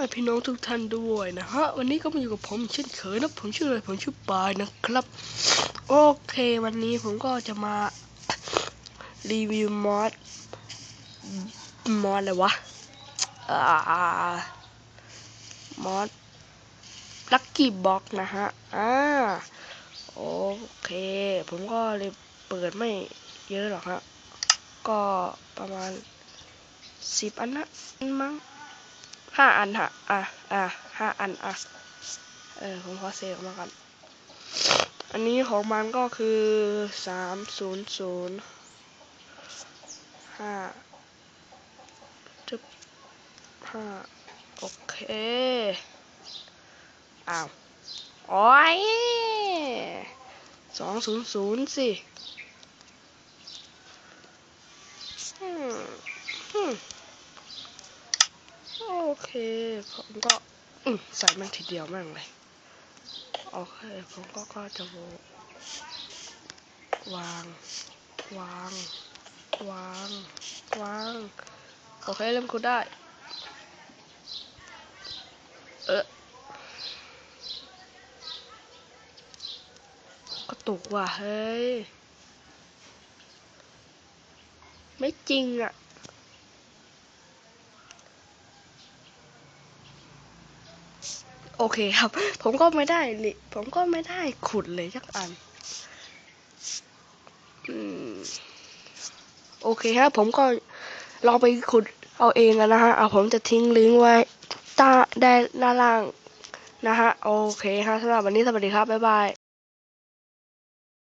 ม่พี่น้องทุกท่านด้วยนะฮะวันนี้ก็มาอยู่กับผมเช่นเคยนะผมชื่ออะไรผมชื่อปายนะครับ โอเค วันนี้ผมก็จะมารีวิวมอดมอดอะไรวะอ่ามอดลักกี้บ็อกนะฮะอ่าโอเค ผมก็เลยเปิดไม่เยอะหรอกฮะก็ประมาณสิบอันนะมั้ง ห้าอันฮะอะอะห้าอันอะเออผมขอเซฟมาก่อนอันนี้ของมันก็คือสามศูนย์ศูนย์ห้าจุดห้าโอเค อ้าว โอ้ยสองศูนย์ศูนย์สิอืมอืม โอ เค ผมก็ใส่มันทีเดียวแม่งเลย โอเค ผมก็ก็จะวาง วาง วาง วาง โอเค เริ่มคุดได้ เออกระตุกว่ะ เฮ้ย ไม่จริงอะ โอเคครับ ผมก็ไม่ได้ลยผมก็ไม่ได้ขุดเลยสักอันอืมโอเคครับ ผมก็ลองไปขุดเอาเองนะฮะ เอาผมจะทิ้งลิงก์ไว้ใต้ได้หน้าล่างนะฮะ โอเคครับสำหรับวันนี้สวัสดีครับ บ๊ายบาย